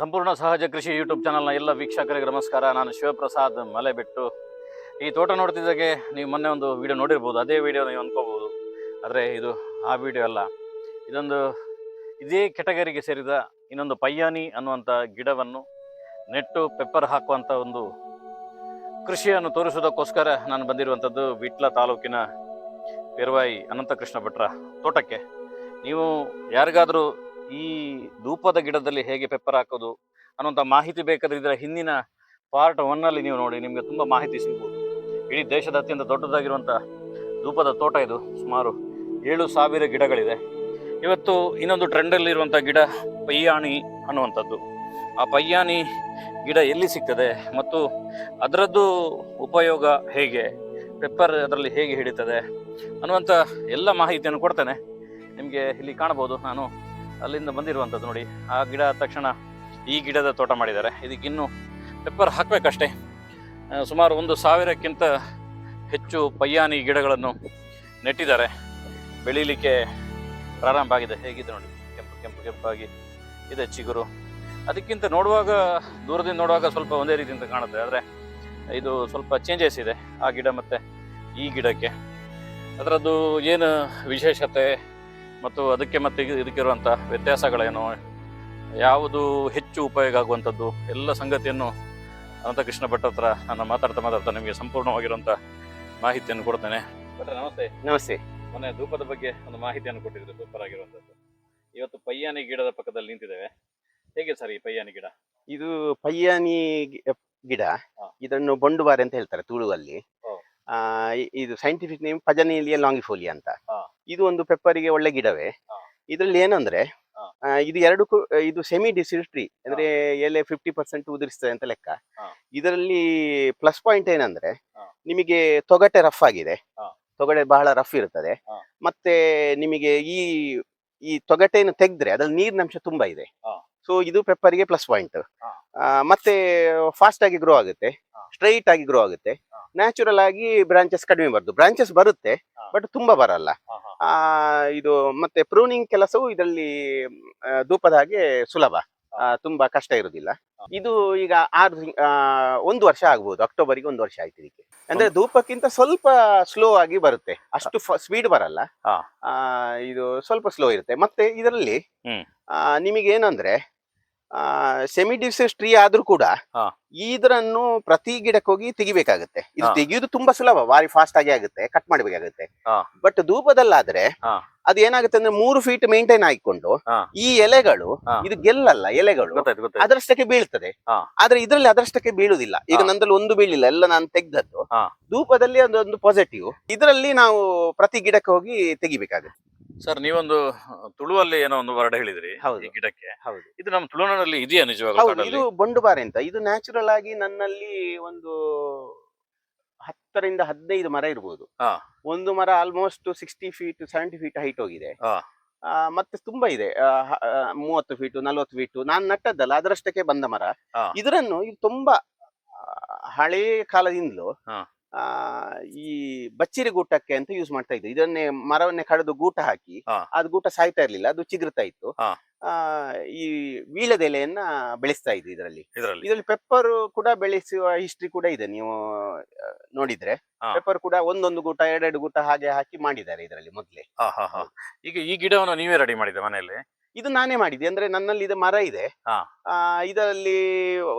ಸಂಪೂರ್ಣ ಸಹಜ ಕೃಷಿ ಯೂಟ್ಯೂಬ್ ಚಾನಲ್ನ ಎಲ್ಲ ವೀಕ್ಷಕರಿಗೆ ನಮಸ್ಕಾರ. ನಾನು ಶಿವಪ್ರಸಾದ್ ಮಲೆಬೆಟ್ಟು. ಈ ತೋಟ ನೋಡ್ತಿದ್ದಾಗೆ ನೀವು ಮೊನ್ನೆ ಒಂದು ವಿಡಿಯೋ ನೋಡಿರ್ಬೋದು. ಅದೇ ವಿಡಿಯೋ ನೀವು ಅನ್ಕೋಬೋದು ಆದರೆ ಇದು ಆ ವಿಡಿಯೋ ಅಲ್ಲ. ಇದೊಂದು, ಇದೇ ಕೆಟಗರಿಗೆ ಸೇರಿದ ಇನ್ನೊಂದು ಪಯ್ಯಾನಿ ಅನ್ನುವಂಥ ಗಿಡವನ್ನು ನೆಟ್ಟು ಪೆಪ್ಪರ್ ಹಾಕುವಂಥ ಒಂದು ಕೃಷಿಯನ್ನು ತೋರಿಸೋದಕ್ಕೋಸ್ಕರ ನಾನು ಬಂದಿರುವಂಥದ್ದು ವಿಟ್ಲ ತಾಲೂಕಿನ ಪೆರ್ವಾಯಿ ಅನಂತಕೃಷ್ಣ ಭಟ್ರ ತೋಟಕ್ಕೆ. ನೀವು ಯಾರಿಗಾದರೂ ಈ ಧೂಪದ ಗಿಡದಲ್ಲಿ ಹೇಗೆ ಪೆಪ್ಪರ್ ಹಾಕೋದು ಅನ್ನುವಂಥ ಮಾಹಿತಿ ಬೇಕಾದ್ರೆ ಇದರ ಹಿಂದಿನ ಪಾರ್ಟ್ ಒನ್ನಲ್ಲಿ ನೀವು ನೋಡಿ, ನಿಮಗೆ ತುಂಬ ಮಾಹಿತಿ ಸಿಗ್ಬೋದು. ಇಡೀ ದೇಶದ ಅತ್ಯಂತ ದೊಡ್ಡದಾಗಿರುವಂಥ ಧೂಪದ ತೋಟ ಇದು. ಸುಮಾರು ಏಳು ಸಾವಿರ ಗಿಡಗಳಿದೆ. ಇವತ್ತು ಇನ್ನೊಂದು ಟ್ರೆಂಡಲ್ಲಿರುವಂಥ ಗಿಡ ಪಯ್ಯಾಣಿ ಅನ್ನುವಂಥದ್ದು. ಆ ಪಯ್ಯಾಣಿ ಗಿಡ ಎಲ್ಲಿ ಸಿಗ್ತದೆ ಮತ್ತು ಅದರದ್ದು ಉಪಯೋಗ ಹೇಗೆ ಪೆಪ್ಪರ್ ಅದರಲ್ಲಿ ಹೇಗೆ ಹಿಡಿತದೆ ಅನ್ನುವಂಥ ಎಲ್ಲ ಮಾಹಿತಿಯನ್ನು ಕೊಡ್ತೇನೆ. ನಿಮಗೆ ಇಲ್ಲಿ ಕಾಣಬಹುದು. ನಾನು ಅಲ್ಲಿಂದ ಬಂದಿರುವಂಥದ್ದು ನೋಡಿ. ಆ ಗಿಡ ತಕ್ಷಣ ಈ ಗಿಡದ ತೋಟ ಮಾಡಿದ್ದಾರೆ. ಇದಕ್ಕಿನ್ನು ಪೆಪ್ಪರ್ ಹಾಕಬೇಕಷ್ಟೇ. ಸುಮಾರು ಒಂದು ಸಾವಿರಕ್ಕಿಂತ ಹೆಚ್ಚು ಪಯ್ಯಾನಿ ಗಿಡಗಳನ್ನು ನೆಟ್ಟಿದ್ದಾರೆ. ಬೆಳೀಲಿಕ್ಕೆ ಪ್ರಾರಂಭ ಆಗಿದೆ. ಹೇಗಿದೆ ನೋಡಿ? ಕೆಂಪು ಕೆಂಪು, ಕೆಂಪಾಗಿ ಇದೆ ಚಿಗುರು. ಅದಕ್ಕಿಂತ ನೋಡುವಾಗ, ದೂರದಿಂದ ನೋಡುವಾಗ ಸ್ವಲ್ಪ ಒಂದೇ ರೀತಿಯಿಂದ ಕಾಣುತ್ತೆ. ಆದರೆ ಇದು ಸ್ವಲ್ಪ ಚೇಂಜಸ್ ಇದೆ ಆ ಗಿಡ ಮತ್ತು ಈ ಗಿಡಕ್ಕೆ. ಅದರದ್ದು ಏನು ವಿಶೇಷತೆ? ಮತ್ತು ಅದಕ್ಕೆ ಮತ್ತೆ ಇದು- ಇದಕ್ಕಿರುವಂಥ ವ್ಯತ್ಯಾಸಗಳೇನು? ಯಾವುದು ಹೆಚ್ಚು ಉಪಯೋಗ ಆಗುವಂಥದ್ದು? ಎಲ್ಲ ಸಂಗತಿಯನ್ನು ಅನಂತಕೃಷ್ಣ ಭಟ್ ಹತ್ರ ನಾನು ಮಾತಾಡ್ತಾ ಮಾತಾಡ್ತಾ ನಿಮಗೆ ಸಂಪೂರ್ಣವಾಗಿರುವಂಥ ಮಾಹಿತಿಯನ್ನು ಕೊಡ್ತೇನೆ. ಭಟ್ರೆ ನಮಸ್ತೆ. ನಮಸ್ತೆ. ಮೊನ್ನೆ ಧೂಪದ ಬಗ್ಗೆ ಒಂದು ಮಾಹಿತಿಯನ್ನು ಕೊಟ್ಟಿದ್ರು ಸೂಪರ್ ಆಗಿರುವಂಥದ್ದು. ಇವತ್ತು ಪಯ್ಯಾನಿ ಗಿಡದ ಪಕ್ಕದಲ್ಲಿ ನಿಂತಿದ್ದೇವೆ. ಹೇಗೆ ಸರ್ ಈ ಪಯ್ಯಾನಿ ಗಿಡ? ಇದು ಪಯ್ಯಾನಿ ಗಿಡ. ಇದನ್ನು ಬೊಂಡುಬಾರೆ ಅಂತ ಹೇಳ್ತಾರೆ ತುಳುವಲ್ಲಿ. ಇದು ಸೈಂಟಿಫಿಕ್ ನೇಮ್ ಪಜನೀಲಿಯ ಲಾಂಗಿಫೋಲಿಯಾ ಅಂತ ಇದು ಒಂದು ಪೆಪ್ಪರಿಗೆ ಒಳ್ಳೆ ಗಿಡವೇ ಇದರಲ್ಲಿ ಏನಂದ್ರೆ ಆ, ಇದು ಎರಡು ಇದು ಸೆಮಿ ಡಿಸಿಡ್ ಟ್ರೀ ಅಂದ್ರೆ ಎಲೆ ಫಿಫ್ಟಿ ಪರ್ಸೆಂಟ್ ಉದುರಿಸ್ತದೆ ಅಂತ ಲೆಕ್ಕ ಇದರಲ್ಲಿ ಪ್ಲಸ್ ಪಾಯಿಂಟ್ ಏನಂದ್ರೆ ಹಾ. ನಿಮಗೆ ತೊಗಟೆ ರಫ್ ಆಗಿದೆ ಹಾ. ತೊಗಟೆ ಬಹಳ ರಫ್ ಇರ್ತದೆ ಹಾ. ಮತ್ತೆ ನಿಮಗೆ ಈ ಈ ತೊಗಟೆಯನ್ನು ತೆಗೆದ್ರೆ ಅದ್ರಲ್ಲಿ ನೀರಿನ ಅಂಶ ತುಂಬಾ ಇದೆ ಹಾ. ಸೊ ಇದು ಪೆಪ್ಪರಿಗೆ ಪ್ಲಸ್ ಪಾಯಿಂಟ್ ಹಾ. ಮತ್ತೆ ಫಾಸ್ಟ್ ಆಗಿ ಗ್ರೋ ಆಗುತ್ತೆ ಹಾ. ಸ್ಟ್ರೈಟ್ ಆಗಿ ಗ್ರೋ ಆಗುತ್ತೆ. ನ್ಯಾಚುರಲ್ ಆಗಿ ಬ್ರಾಂಚಸ್ ಕಡಿಮೆ ಬರುದು ಬ್ರಾಂಚಸ್ ಬರುತ್ತೆ ಬಟ್ ತುಂಬಾ ಬರಲ್ಲ. ಆ, ಇದು ಮತ್ತೆ ಪ್ರೂನಿಂಗ್ ಕೆಲಸವು ಇದರಲ್ಲಿ ಧೂಪದ ಹಾಗೆ ಸುಲಭ. ತುಂಬಾ ಕಷ್ಟ ಇರುದಿಲ್ಲ. ಇದು ಈಗ ಆರು ಒಂದು ವರ್ಷ ಆಗ್ಬೋದು ಅಕ್ಟೋಬರ್ಗೆ ಒಂದು ವರ್ಷ ಆಯ್ತು ಇದಕ್ಕೆ. ಅಂದ್ರೆ ಧೂಪಕ್ಕಿಂತ ಸ್ವಲ್ಪ ಸ್ಲೋ ಆಗಿ ಬರುತ್ತೆ. ಅಷ್ಟು ಸ್ಪೀಡ್ ಬರಲ್ಲ. ಆ, ಇದು ಸ್ವಲ್ಪ ಸ್ಲೋ ಇರುತ್ತೆ. ಮತ್ತೆ ಇದರಲ್ಲಿ. ನಿಮಗೆ ಏನಂದ್ರೆ ಸೆಮಿ ಡಿಸಸ್ ಟ್ರೀ ಆದ್ರೂ ಕೂಡ. ಇದರನ್ನು ಪ್ರತಿ ಗಿಡಕ್ಕೆ ಹೋಗಿ ತೆಗಿಬೇಕಾಗುತ್ತೆ. ಇದು ತೆಗಿಯೋದು ತೆಗೆಯುವುದು ತುಂಬಾ ಸುಲಭ ಬಾರಿ ಫಾಸ್ಟ್ ಆಗಿ ಆಗುತ್ತೆ ಕಟ್ ಮಾಡಬೇಕಾಗುತ್ತೆ. ಬಟ್ ಧೂಪದಲ್ಲಾದ್ರೆ. ಅದು ಏನಾಗುತ್ತೆ ಅಂದ್ರೆ ಮೂರು ಫೀಟ್ ಮೇಂಟೈನ್ ಆಗಿಕೊಂಡು ಈ ಎಲೆಗಳು ಇದು ಗೆಲ್ಲಲ್ಲ ಎಲೆಗಳು ಅದರಷ್ಟಕ್ಕೆ ಬೀಳ್ತದೆ. ಆದ್ರೆ ಇದರಲ್ಲಿ ಅದರಷ್ಟಕ್ಕೆ ಬೀಳುದಿಲ್ಲ. ಈಗ ನಂದಲ್ಲಿ ನಂದ್ರಲ್ಲಿ ಒಂದು ಬೀಳಿಲ್ಲ ಎಲ್ಲ ನಾನು ತೆಗ್ದದ್ದು. ಧೂಪದಲ್ಲಿ ಅದೊಂದು ಪಾಸಿಟಿವ್ ಇದರಲ್ಲಿ ನಾವು ಪ್ರತಿ ಗಿಡಕ್ಕೆ ಹೋಗಿ ತೆಗಿಬೇಕಾಗುತ್ತೆ. ಸರ್ ನೀವೊಂದು ತುಳುವಲ್ಲಿ ಏನೋ ಒಂದು ವರ್ಡ್ ಹೇಳಿದ್ರಿ ಹೌದು. ಈ ಗಿಡಕ್ಕೆ ಹೌದು ಇದು ನಮ್ಮ ತುಳುನಾಡಲ್ಲಿ ಇದೆಯಾ ನಿಜವಾಗ್ಲೂ ಹೌದು ಕಾಡಲ್ಲಿ ಇದು ಬೊಂಡುಬಾರೆ ಅಂತ ಇದು ನ್ಯಾಚುರಲ್ ಆಗಿ ನನ್ನಲ್ಲಿ ಒಂದು ಹತ್ತರಿಂದ ಹದಿನೈದು ಮರ ಇರ್ಬೋದು ಹಾ. ಒಂದು ಮರ almost sixty feet seventy feet height ಹೋಗಿದೆ ಹಾ. ಆ, ಮತ್ತೆ ತುಂಬಾ ಇದೆ ಆ, ಹ- ಆ, ಮೂವತ್ತು ಫೀಟ್ ನಲ್ವತ್ತು ಫೀಟ್ ನಾನು ನಟ್ಟದ್ದಲ್ಲ ಅದರಷ್ಟಕ್ಕೆ ಬಂದ ಮರ ಹಾ. ಇದರನ್ನು ಇದು ತುಂಬಾ ಆ, ಹಳೇ ಕಾಲದಿಂದಲೂ ಹಾ. ಆ, ಈ ಬಚ್ಚಿರಿ ಗೂಟಕ್ಕೆ ಅಂತ ಯೂಸ್ ಮಾಡ್ತಾ ಇದ್ರು ಇದನ್ನೇ ಮರವನ್ನೇ ಕಡಿದು ಗೂಟ ಹಾಕಿ. ಅದು ಗೂಟ ಸಾಯ್ತಾ ಇರ್ಲಿಲ್ಲ ಅದು ಚಿಗುರ್ತಾ ಇತ್ತು. ಆ, ಈ ವೀಳದೆಲೆಯನ್ನ ಬೆಳೆಸ್ತಾ ಇದ್ರು ಇದರಲ್ಲಿ. ಇದರಲ್ಲಿ. ಪೆಪ್ಪರ್ ಕೂಡ ಬೆಳೆಸುವ ಹಿಸ್ಟ್ರಿ ಕೂಡ ಇದೆ. ನೀವು ನೋಡಿದ್ರೆ. ಪೆಪ್ಪರ್ ಕೂಡ ಒಂದೊಂದು ಗೂಟ ಎರಡೆರಡು ಗೂಟ ಹಾಗೆ ಹಾಕಿ ಮಾಡಿದ್ದಾರೆ ಇದರಲ್ಲಿ ಮೊದ್ಲೇ. ಈಗ ಈ ಗಿಡವನ್ನು ನೀವೇ ರೆಡಿ ಮಾಡಿದ್ದೆ ಮನೆಯಲ್ಲಿ? ಇದು ನಾನೇ ಮಾಡಿದ್ದೆ. ಅಂದ್ರೆ ನನ್ನಲ್ಲಿ ಇದು ಮರ ಇದೆ. ಆ, ಇದರಲ್ಲಿ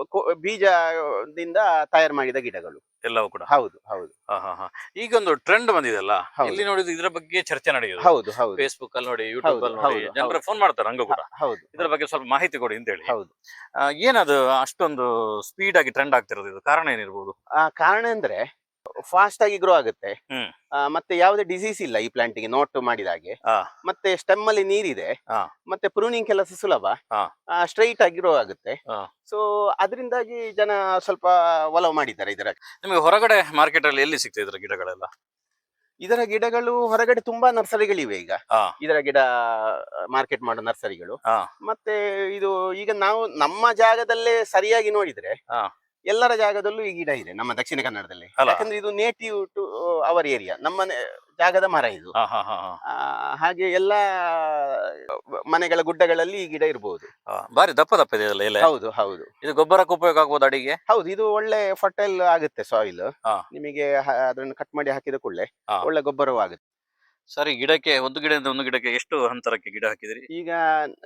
ಕೊ- ಬೀಜದಿಂದ ತಯಾರು ಮಾಡಿದ ಗಿಡಗಳು. ಎಲ್ಲವೂ ಕೂಡ. ಹೌದು ಹೌದು. ಹಾ ಹಾ ಹಾ. ಈಗ ಒಂದು ಟ್ರೆಂಡ್ ಬಂದಿದೆಲ್ಲ ಹೌದು. ಇಲ್ಲಿ ನೋಡಿದ್ರೆ ಇದರ ಬಗ್ಗೆ ಚರ್ಚೆ ನಡೆಯೋದು ಹೌದು ಹೌದು. ಫೇಸ್ಬುಕ್ ಅಲ್ಲಿ ನೋಡಿ ಯೂಟ್ಯೂಬ್ ಹೌದು, ಅಲ್ಲಿ ನೋಡಿ ಹೌದು, ಜನರು ಹೌದು. ಫೋನ್ ಮಾಡ್ತಾರೆ ಹಂಗ ಕೂಡ. ಹೌದು. ಇದರ ಬಗ್ಗೆ ಸ್ವಲ್ಪ ಮಾಹಿತಿ ಕೊಡಿ ಅಂತ ಹೇಳಿ ಹೌದು. ಆ, ಏನದು ಅಷ್ಟೊಂದು ಸ್ಪೀಡ್ ಆಗಿ ಟ್ರೆಂಡ್ ಆಗ್ತಿರೋದು ಇದು? ಕಾರಣ ಏನಿರ್ಬೋದು? ಆ ಕಾರಣ ಅಂದ್ರೆ ಫಾಸ್ಟ್ ಆಗಿ ಗ್ರೋ ಆಗುತ್ತೆ ಮತ್ತೆ ಯಾವುದೇ ಡಿಸೀಸ್ ಇಲ್ಲ ಈ ಪ್ಲಾಂಟ್ಗೆ ನೋಟ್ ಮಾಡಿದ ಹಾಗೆ. ಮತ್ತೆ ಸ್ಟೆಮ್ ಅಲ್ಲಿ ನೀರಿದೆ. ಮತ್ತೆ ಪ್ರೂನಿಂಗ್ ಕೆಲಸ ಸುಲಭ. ಸ್ಟ್ರೈಟ್ ಆಗಿ ಗ್ರೋ ಆಗುತ್ತೆ. ಸೊ ಅದರಿಂದಾಗಿ ಜನ ಸ್ವಲ್ಪ ಒಲವು ಮಾಡಿದ್ದಾರೆ ಇದರ ನಿಮಗೆ ಹೊರಗಡೆ ಮಾರ್ಕೆಟ್ ಅಲ್ಲಿ ಎಲ್ಲಿ ಸಿಗ್ತದೆ ಇದರ ಗಿಡಗಳೆಲ್ಲ ಇದರ ಗಿಡಗಳು ಹೊರಗಡೆ ತುಂಬಾ ನರ್ಸರಿಗಳಿವೆ ಈಗ. ಇದರ ಗಿಡ ಮಾರ್ಕೆಟ್ ಮಾಡೋ ನರ್ಸರಿಗಳು. ಮತ್ತೆ ಇದು ಈಗ ನಾವು ನಮ್ಮ ಜಾಗದಲ್ಲೇ ಸರಿಯಾಗಿ ನೋಡಿದ್ರೆ. ಎಲ್ಲರ ಜಾಗದಲ್ಲೂ ಈ ಗಿಡ ಇದೆ ನಮ್ಮ ದಕ್ಷಿಣ ಕನ್ನಡದಲ್ಲಿ. ಅಲ್ಲ? ಯಾಕಂದ್ರೆ ಇದು ನೇಟಿವ್ ಟು ಅವರ್ ಏರಿಯಾ ನಮ್ಮ ನೆ- ಜಾಗದ ಮರ ಇದು. ಹಾ ಹಾ ಹಾ ಹಾ. ಆ, ಹಾಗೆ ಎಲ್ಲ ಮನೆಗಳ ಗುಡ್ಡಗಳಲ್ಲಿ ಈ ಗಿಡ ಇರಬಹುದು ಬಾರಿ ದಪ್ಪ ದಪ್ಪ ಇದೆ ಇದೆಲ್ಲ ಎಲೆ. ಹೌದು ಹೌದು. ಇದು ಗೊಬ್ಬರಕ್ಕೆ ಉಪಯೋಗ ಆಗ್ಬೋದು ಅಡಿಗೆ? ಹೌದು ಇದು ಒಳ್ಳೆ ಫರ್ಟೈಲ್ ಆಗುತ್ತೆ ಸಾಯಿಲ್ ಹಾ. ನಿಮಗೆ ಹ- ಅದನ್ನು ಕಟ್ ಮಾಡಿ ಹಾಕಿದ ಕೂಡಲೇ ಹಾ. ಒಳ್ಳೆ ಗೊಬ್ಬರವೂ ಆಗುತ್ತೆ ಸರಿ ಗಿಡಕ್ಕೆ ಒಂದು ಗಿಡದಿಂದ ಒಂದು ಗಿಡಕ್ಕೆ ಎಷ್ಟು ಅಂತರಕ್ಕೆ ಗಿಡ ಹಾಕಿದಿರಿ? ಈಗ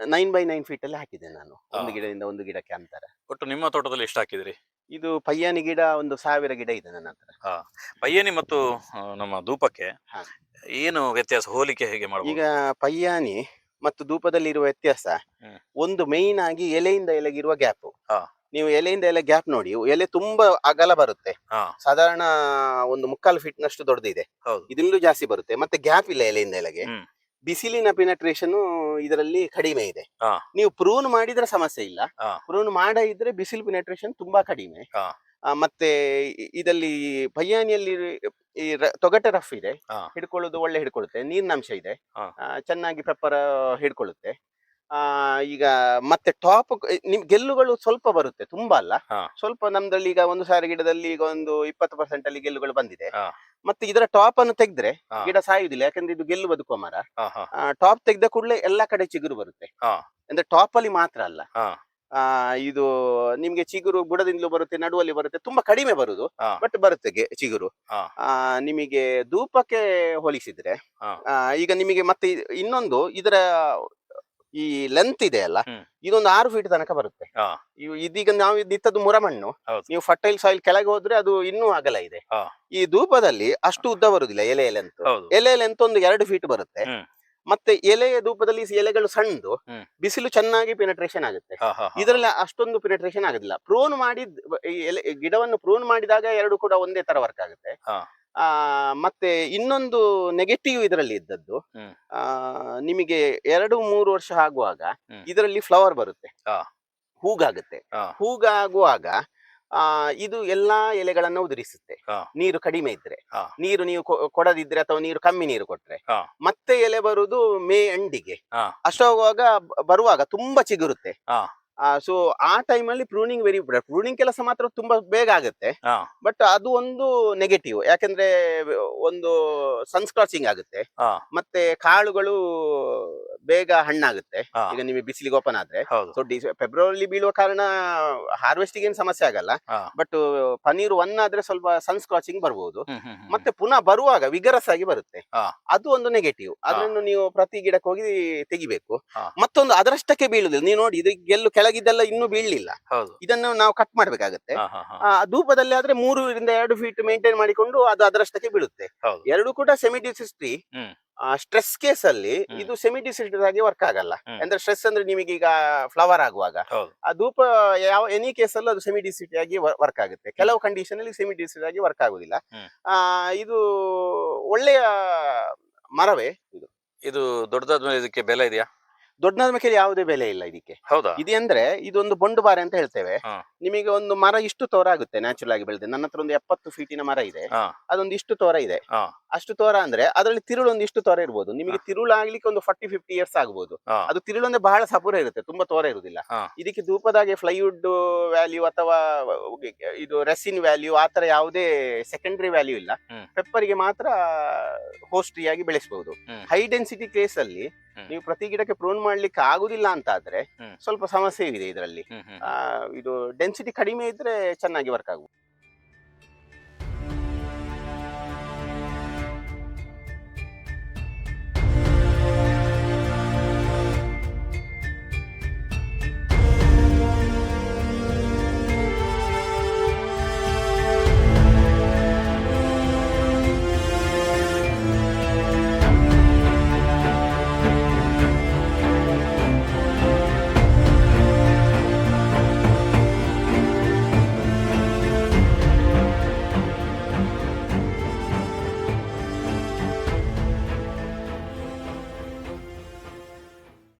ನೈನ್ ಬೈ ನೈನ್ ಫೀಟ್ ಅಲ್ಲಿ ಹಾಕಿದೆ ನಾನು. ಒಂದು ಗಿಡದಿಂದ ಒಂದು ಗಿಡಕ್ಕೆ ಅಂತರ. ಒಟ್ಟು ನಿಮ್ಮ ತೋಟದಲ್ಲಿ ಎಷ್ಟು ಹಾಕಿದಿರಿ? ಇದು ಪಯ್ಯಾನಿ ಗಿಡ ಒಂದು ಸಾವಿರ ಗಿಡ ಇದೆ ನನ್ನ ಹತ್ರ. ಪಯ್ಯಾನಿ ಮತ್ತು ಆ, ನಮ್ಮ ಧೂಪಕ್ಕೆ ಹಾ. ಏನು ವ್ಯತ್ಯಾಸ? ಹೋಲಿಕೆ ಹೇಗೆ ಮಾಡಬಹುದು ಈಗ ಪಯ್ಯಾನಿ ಮತ್ತು ಧೂಪದಲ್ಲಿ ಇರುವ ವ್ಯತ್ಯಾಸ ಹ್ಮ್. ಒಂದು ಮೇಯ್ನ್ ಆಗಿ ಎಲೆಯಿಂದ ಎಲೆಗಿರುವ ಗ್ಯಾಪ್ ಹಾ. ನೀವು ಎಲೆಯಿಂದ ಎಲೆ ಗ್ಯಾಪ್ ನೋಡಿ ಎಲೆ ತುಂಬಾ ಅಗಲ ಬರುತ್ತೆ. ಸಾಧಾರಣ ಒಂದು ಮುಕ್ಕಾಲು ಫೀಟ್ ನಷ್ಟು ದೊಡ್ಡದಿದೆ. ಇದರಲ್ಲೂ ಜಾಸ್ತಿ ಬರುತ್ತೆ. ಮತ್ತೆ ಗ್ಯಾಪ್ ಇಲ್ಲ ಎಲೆಯಿಂದ ಎಲೆಗೆ. ಬಿಸಿಲಿನ ಪಿನಟ್ರೇಷನ್ ಇದರಲ್ಲಿ ಕಡಿಮೆ ಇದೆ. ನೀವು ಪ್ರೂನ್ ಮಾಡಿದ್ರೆ ಸಮಸ್ಯೆ ಇಲ್ಲ. ಪ್ರೂನ್ ಮಾಡ ಇದ್ರೆ ಬಿಸಿಲು ಪಿನಟ್ರೇಷನ್ ತುಂಬಾ ಕಡಿಮೆ. ಮತ್ತೆ ಇದರಲ್ಲಿ ಪಯ್ಯಾನಿಯಲ್ಲಿ ಈ ತೊಗಟೆ ರಫ್ ಇದೆ. ಹಿಡ್ಕೊಳ್ಳೋದು ಒಳ್ಳೆ ಹಿಡ್ಕೊಳ್ಳುತ್ತೆ. ನೀರಿನಂಶ ಇದೆ. ಹಾ. ಚೆನ್ನಾಗಿ ಪೆಪ್ಪರ್ ಹಿಡ್ಕೊಳ್ಳುತ್ತೆ. ಈಗ ಮತ್ತೆ ಟಾಪ್ ನಿಮ್ ಗೆಲ್ಲುಗಳು ಸ್ವಲ್ಪ ಬರುತ್ತೆ ತುಂಬಾ ಅಲ್ಲ? ಸ್ವಲ್ಪ ನಮ್ದ್ರಲ್ಲಿ ಈಗ ಒಂದು ಸಾವಿರ ಗಿಡದಲ್ಲಿ ಈಗ ಒಂದು ಇಪ್ಪತ್ತು ಪರ್ಸೆಂಟ್ ಅಲ್ಲಿ ಗೆಲ್ಲುಗಳು ಬಂದಿದೆ. ಮತ್ತೆ ಇದರ ಟಾಪ್ ಅನ್ನು ತೆಗೆದ್ರೆ ಗಿಡ ಸಾಯುವುದಿಲ್ಲ ಯಾಕಂದ್ರೆ ಇದು ಗೆಲ್ಲು ಬದುಕುವ ಮರ ಟಾಪ್ ತೆಗೆದ ಕೂಡಲೇ ಎಲ್ಲಾ ಕಡೆ ಚಿಗುರು ಬರುತ್ತೆ. ಅಂದ್ರೆ ಟಾಪ್ ಅಲ್ಲಿ ಮಾತ್ರ ಅಲ್ಲ. ಆ ಇದು ನಿಮ್ಗೆ ಚಿಗುರು ಬುಡದಿಂದಲೂ ಬರುತ್ತೆ ನಡುವಲ್ಲಿ ಬರುತ್ತೆ ತುಂಬಾ ಕಡಿಮೆ ಬರುದು ಬಟ್ ಬರುತ್ತೆ ಚಿಗುರು. ಆ ನಿಮಗೆ ಧೂಪಕ್ಕೆ ಹೋಲಿಸಿದ್ರೆ ಆ, ಈಗ ನಿಮಗೆ ಮತ್ತೆ ಇನ್ನೊಂದು ಇದರ ಈ ಲೆಂತ್ ಇದೆ ಅಲ್ಲ ಇದೊಂದು ಆರು ಫೀಟ್ ತನಕ ಬರುತ್ತೆ. ಇದೀಗ ನಾವು ನಿತ್ತದ್ದು ಮುರಮಣ್ಣು. ನೀವು ಫರ್ಟೈಲ್ ಸಾಯಿಲ್ ಕೆಳಗೆ ಹೋದ್ರೆ ಅದು ಇನ್ನೂ ಅಗಲ ಇದೆ. ಈ ಧೂಪದಲ್ಲಿ ಅಷ್ಟು ಉದ್ದ ಬರುದಿಲ್ಲ ಎಲೆ ಲೆಂತ್ ಎಲೆ ಲೆಂತ್ ಒಂದು ಎರಡು ಫೀಟ್ ಬರುತ್ತೆ. ಮತ್ತೆ ಎಲೆಯ ಧೂಪದಲ್ಲಿ ಎಲೆಗಳು ಸಣ್ಣದು ಬಿಸಿಲು ಚೆನ್ನಾಗಿ ಪೆನೆಟ್ರೇಷನ್ ಆಗುತ್ತೆ. ಇದರಲ್ಲಿ ಅಷ್ಟೊಂದು ಪೆನೆಟ್ರೇಷನ್ ಆಗುದಿಲ್ಲ. ಪ್ರೋನ್ ಮಾಡಿ ಎಲೆ ಗಿಡವನ್ನು ಪ್ರೋನ್ ಮಾಡಿದಾಗ ಎರಡು ಕೂಡ ಒಂದೇ ತರ ವರ್ಕ್ ಆಗುತ್ತೆ. ಆ ಮತ್ತೆ ಇನ್ನೊಂದು ನೆಗೆಟಿವ್ ಇದರಲ್ಲಿ ಇದ್ದದ್ದು. ಆ ನಿಮಗೆ ಎರಡು ಮೂರು ವರ್ಷ ಆಗುವಾಗ. ಇದರಲ್ಲಿ ಫ್ಲವರ್ ಬರುತ್ತೆ. ಹೂಗಾಗುತ್ತೆ. ಹೂಗಾಗುವಾಗ ಆ ಇದು ಎಲ್ಲಾ ಎಲೆಗಳನ್ನ ಉದುರಿಸುತ್ತೆ. ನೀರು ಕಡಿಮೆ ಇದ್ರೆ. ನೀರು ನೀವು ಕೊಡದಿದ್ರೆ ಅಥವಾ ನೀರು ಕಮ್ಮಿ ನೀರು ಕೊಟ್ರೆ. ಮತ್ತೆ ಎಲೆ ಬರುದು ಮೇ ಎಂಡಿಗೆ ಅಷ್ಟೋಗುವಾಗ ಬರುವಾಗ ತುಂಬಾ ಚಿಗುರುತ್ತೆ. ಸೊ ಆ ಟೈಮ್ ಅಲ್ಲಿ ಪ್ರೂನಿಂಗ್ ವೆರಿ ಪ್ರೂನಿಂಗ್ ಕೆಲಸ ಮಾತ್ರ ತುಂಬಾ ಬೇಗ ಆಗುತ್ತೆ. ಬಟ್ ಅದು ಒಂದು ನೆಗೆಟಿವ್ ಯಾಕಂದ್ರೆ ಒಂದು ಸನ್ಸ್ಕ್ರಾಚಿಂಗ್ ಆಗುತ್ತೆ. ಮತ್ತೆ ಕಾಳುಗಳು ಬೇಗ ಹಣ್ಣಾಗುತ್ತೆ. ಈಗ ನಿಮಗೆ ಬಿಸಿಲಿಗೆ ಓಪನ್ ಆದ್ರೆ. ಸೊ ಫೆಬ್ರವರಿ ಬೀಳುವ ಕಾರಣ ಹಾರ್ವೆಸ್ಟಿಂಗ್ ಏನು ಸಮಸ್ಯೆ ಆಗಲ್ಲ. ಬಟ್ ಪನೀರ್ ಒನ್ ಆದ್ರೆ ಸ್ವಲ್ಪ ಹ್ಮ್ ಹ್ಮ್ ಹ್ಮ್. ಮತ್ತೆ ಪುನಃ ಬರುವಾಗ ವಿಗರಸ್ ಆಗಿ ಬರುತ್ತೆ. ಅದು ಒಂದು ನೆಗೆಟಿವ್ ಅದನ್ನು ನೀವು ಪ್ರತಿ ಗಿಡಕ್ಕೆ ಹೋಗಿ ತೆಗಿಬೇಕು. ಮತ್ತೊಂದು ಅದರಷ್ಟಕ್ಕೆ ಬೀಳುದಿಲ್ಲ. ನೀವು ನೋಡಿ ಇದು ಗೆಲ್ಲು ಕೆಳಗಿದ್ದೆಲ್ಲ ಇನ್ನೂ ಬೀಳಲಿಲ್ಲ. ಹೌದು. ಇದನ್ನು ನಾವು ಕಟ್ ಮಾಡ್ಬೇಕಾಗತ್ತೆ. ಹಾ ಹಾ ಹಾ. ಆ, ಧೂಪದಲ್ಲಿ ಆದ್ರೆ ಮೂರರಿಂದ ಎರಡು ಫೀಟ್ ಮೇಂಟೈನ್ ಮಾಡಿಕೊಂಡು ಅದು ಅದರಷ್ಟಕ್ಕೆ ಬೀಳುತ್ತೆ. ಹೌದು. ಎರಡು ಕೂಡ ಸೆಮಿಡಿಸಿಸ್ಟಿ ಹ್ಮ್. ಸ್ಟ್ರೆಸ್ ಕೇಸ್ ಅಲ್ಲಿ ಹ್ಮ್. ಇದು ಸೆಮಿಡಿಸಿಸ್ಟಿ ಆಗಿ ವರ್ಕ್ ಆಗಲ್ಲ. ಹ್ಮ್. ಅಂದ್ರೆ ಸ್ಟ್ರೆಸ್ ಅಂದ್ರೆ ನಿಮಗೆ ಈಗ ಫ್ಲವರ್ ಆಗುವಾಗ. ಹೌದು. ಆ ಧೂಪ ಯಾವ ಎನಿ ಕೇಸ್ ಅಲ್ಲೂ ಅದು ಸೆಮಿಡಿಸಿಟಿ ಆಗಿ ವರ್ಕ್ ಆಗುತ್ತೆ. ಕೆಲವು ಕಂಡೀಷನ್ ಅಲ್ಲಿ ಸೆಮಿಡಿಸಿಟಿ ಆಗಿ ವರ್ಕ್ ಆಗುದಿಲ್ಲ. ಹ್ಮ್. ಆ ಇದು ಒಳ್ಳೆಯ ಮರವೇ ಇದು? ಇದು ದೊಡ್ಡದಾದ್ಮೇಲೆ ಇದಕ್ಕೆ ಬೆಲೆ ಇದೆಯಾ? ದೊಡ್ಡದಾದ ಮೇಲೆ ಯಾವುದೇ ಬೆಲೆ ಇಲ್ಲ ಇದಕ್ಕೆ ಹೌದಾ ಇದು ಅಂದ್ರೆ ಇದೊಂದು ಬಂಡು ಬಾರೆ ಅಂತ ಹೇಳ್ತೇವೆ ಹಾ. ನಿಮಗೆ ಒಂದು ಮರ ಇಷ್ಟು ತೋರ ಆಗುತ್ತೆ ನ್ಯಾಚುರಲ್ ಆಗಿ ಬೆಳೆದ ನನ್ನ ಹತ್ರ ಒಂದು ಎಪ್ಪತ್ತು ಫೀಟಿನ ಮರ ಇದೆ ಹಾ ಅದೊಂದು ಇಷ್ಟು ತೋರ ಇದೆ ಹಾ. ಅಷ್ಟು ತೋರ ಅಂದ್ರೆ ಅದರಲ್ಲಿ ತಿರುಳು ಒಂದು ಇಷ್ಟು ತೋರ ಇರ್ಬೋದು ನಿಮಗೆ ತಿರುಳು ಆಗ್ಲಿಕ್ಕೆ ಒಂದು ಫಾರ್ಟಿ ಫಿಫ್ಟಿ ಇಯರ್ಸ್ ಆಗ್ಬೋದು ಹಾ. ಅದು ತಿರುಳು ಅಂದ್ರೆ ಬಹಳ ಸಪೂರ ಇರುತ್ತೆ ತುಂಬಾ ತೋರ ಇರುವುದಿಲ್ಲ ಹಾ. ಇದಕ್ಕೆ ಧೂಪದಾಗೆ ಫ್ಲೈವುಡ್ ವ್ಯಾಲ್ಯೂ ಅಥವಾ ಇದು ರೆಸಿನ್ ವ್ಯಾಲ್ಯೂ ಆತರ ಯಾವುದೇ ಸೆಕೆಂಡರಿ ವ್ಯಾಲ್ಯೂ ಇಲ್ಲ ಹ್ಮ್. ಪೆಪ್ಪರಿಗೆ ಮಾತ್ರ ಹೋಸ್ಟ್ರಿಯಾಗಿ ಬೆಳೆಸಬಹುದು ಹ್ಮ್. ಹೈ ಡೆನ್ಸಿಟಿ ಕೇಸ್ ಅಲ್ಲಿ. ನೀವು ಪ್ರತಿ ಗಿಡಕ್ಕೆ ಪ್ರೂನ್ ಮಾಡ್ಲಿಕ್ಕೆ ಆಗುದಿಲ್ಲ ಅಂತ ಆದ್ರೆ ಸ್ವಲ್ಪ ಸಮಸ್ಯೆ ಇದೆ ಇದರಲ್ಲಿ. ಇದು ಡೆನ್ಸಿಟಿ ಕಡಿಮೆ ಇದ್ರೆ ಚೆನ್ನಾಗಿ ವರ್ಕ್ ಆಗುದು